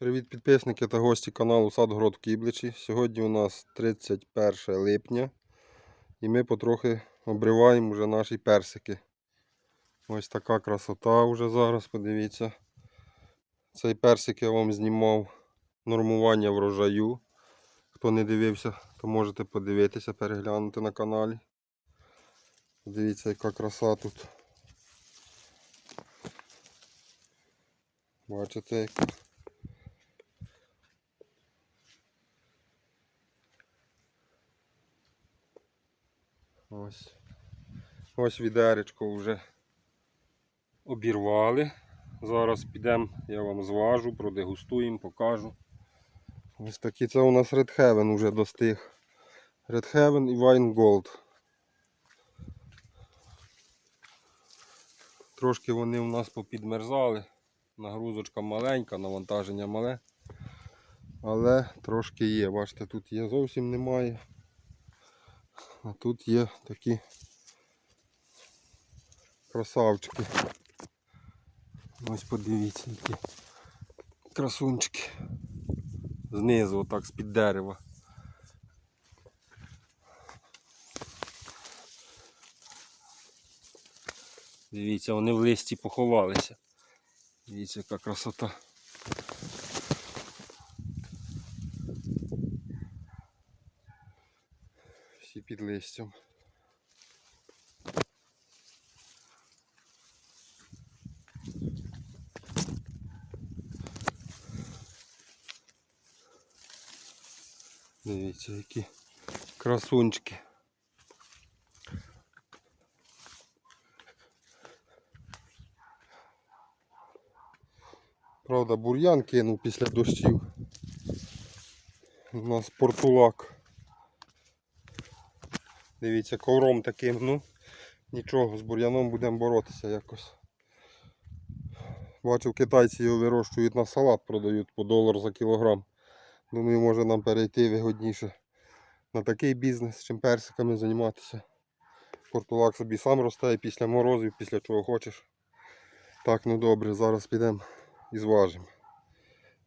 Привіт підписники та гості каналу Садгород в Кібличі. Сьогодні у нас 31 липня і ми потрохи обриваємо вже наші персики. Ось така красота вже зараз, подивіться. Цей персик я вам знімав нормування врожаю. Хто не дивився, то можете подивитися, переглянути на каналі. Дивіться, яка краса тут. Бачите, яка. Ось. Ось відеречко вже обірвали. Зараз підемо, я вам зважу, продегустуємо, покажу. Ось такі це у нас Heaven вже достиг. Heaven і Wine Gold. Трошки вони у нас попідмерзали. Нагрузочка маленька, навантаження мале. Але трошки є. Бачите, тут є зовсім немає. А тут є такі красавчики. Ось подивіться, які красунчики. Знизу, отак з-під дерева. Дивіться, вони в листі поховалися. Дивіться, яка красота. Всі під листям. Дивіться, які красунчики. Правда, бур'ян кинув після дощів. У нас портулак. Дивіться, ковром таким, ну нічого, з бур'яном будемо боротися якось. Бачив, китайці його вирощують на салат, продають по долар за кілограм. Думаю, може нам перейти вигодніше на такий бізнес, чим персиками займатися. Портулак собі сам росте після морозів, після чого хочеш. Так, ну добре, зараз підемо і зважимо.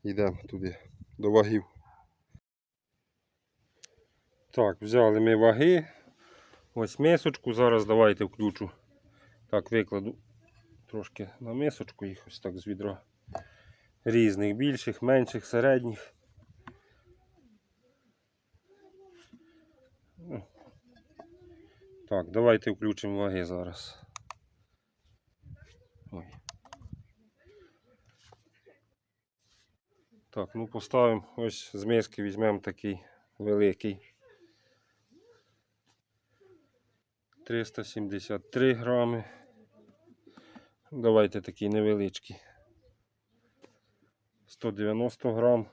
Йдемо туди, до вагів. Так, взяли ми ваги. Ось мисочку. Зараз давайте включу. Так, викладу трошки на мисочку їх ось так з відра. Різних, більших, менших, середніх. Ну. Так, давайте включимо ваги зараз. Ой. Так, ну поставимо ось з миски візьмемо такий великий. 373 грами. Давайте такий невеличкий. 190 грам.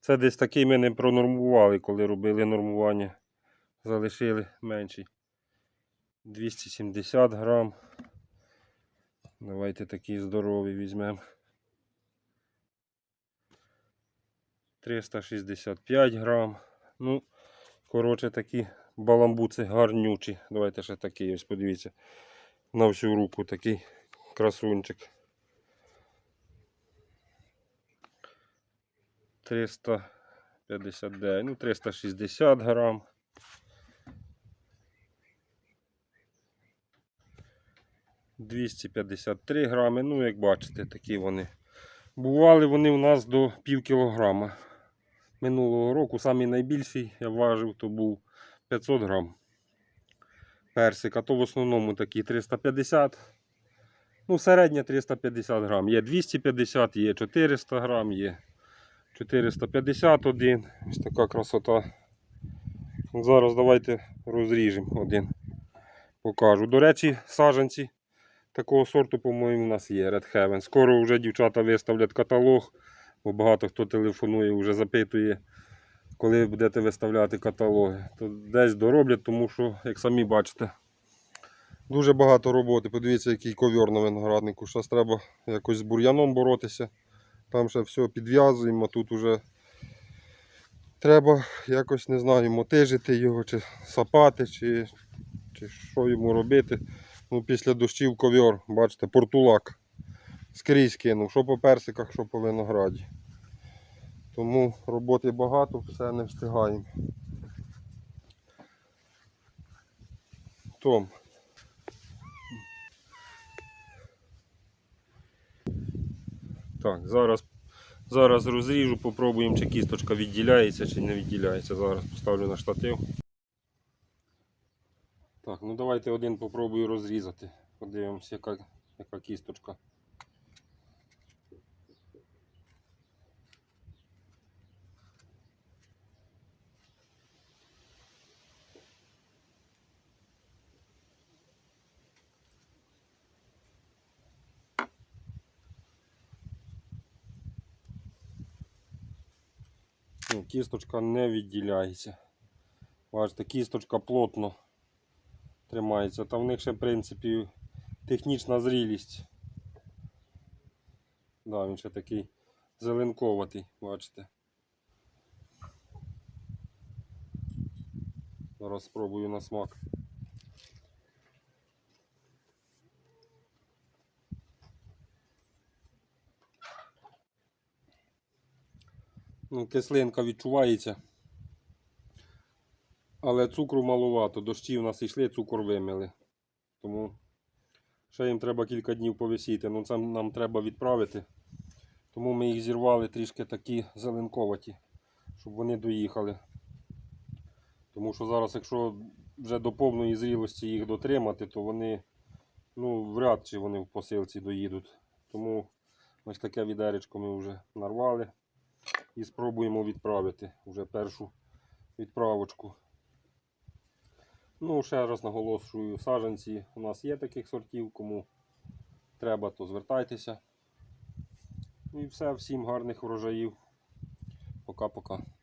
Це десь такий ми не пронормували, коли робили нормування. Залишили менший. 270 грам. Давайте такий здоровий візьмемо. 365 грам. Ну, коротше, такі баламбуци гарнючі. Давайте ще такий ось подивіться. На всю руку такий красунчик. 359, ну 360 грам. Двісті п'ятдесят три грами. Ну, як бачите, такі вони. Бували вони у нас до пів кілограма. Минулого року самий найбільший я важив, то був 500 грам. Персик, а то в основному такі 350. Ну, середня 350 грам. Є 250, є 400 грам, є 451. Ось така красота. Зараз давайте розріжемо один. Покажу. До речі, саджанці такого сорту, по-моєму, у нас є Red Heaven. Скоро вже дівчата виставлять каталог, бо багато хто телефонує, вже запитує, коли будете виставляти каталоги. То десь дороблять, тому що, як самі бачите, дуже багато роботи. Подивіться, який ковьор на винограднику. Зараз треба якось з бур'яном боротися. Там ще все підв'язуємо, а тут вже треба якось, не знаю, мотижити його, чи сапати, чи, чи що йому робити. Ну, після дощів ковьор, бачите, портулак. Скрізь кинув, що по персиках, що по винограді. Тому роботи багато, все не встигаємо. Том. Так, зараз, зараз розріжу, попробуємо, чи кісточка відділяється, чи не відділяється. Зараз поставлю на штатив. Так, ну давайте один попробую розрізати. Подивимося, яка, яка кісточка. Кісточка не відділяється. Бачите, кісточка плотно тримається. Та в них ще, в принципі, технічна зрілість. Да, він ще такий зеленковатий, бачите. Зараз спробую на смак. Кислинка відчувається. Але цукру маловато. Дощі в нас йшли, цукор вимили. Тому ще їм треба кілька днів повисіти. Ну це нам треба відправити. Тому ми їх зірвали трішки такі зеленковаті, щоб вони доїхали. Тому що зараз, якщо вже до повної зрілості їх дотримати, то вони ну, вряд чи вони в посилці доїдуть. Тому ось таке відеречко ми вже нарвали і спробуємо відправити вже першу відправочку. Ну, ще раз наголошую, саджанці у нас є таких сортів, кому треба, то звертайтеся. Ну і все, всім гарних врожаїв. Пока-пока.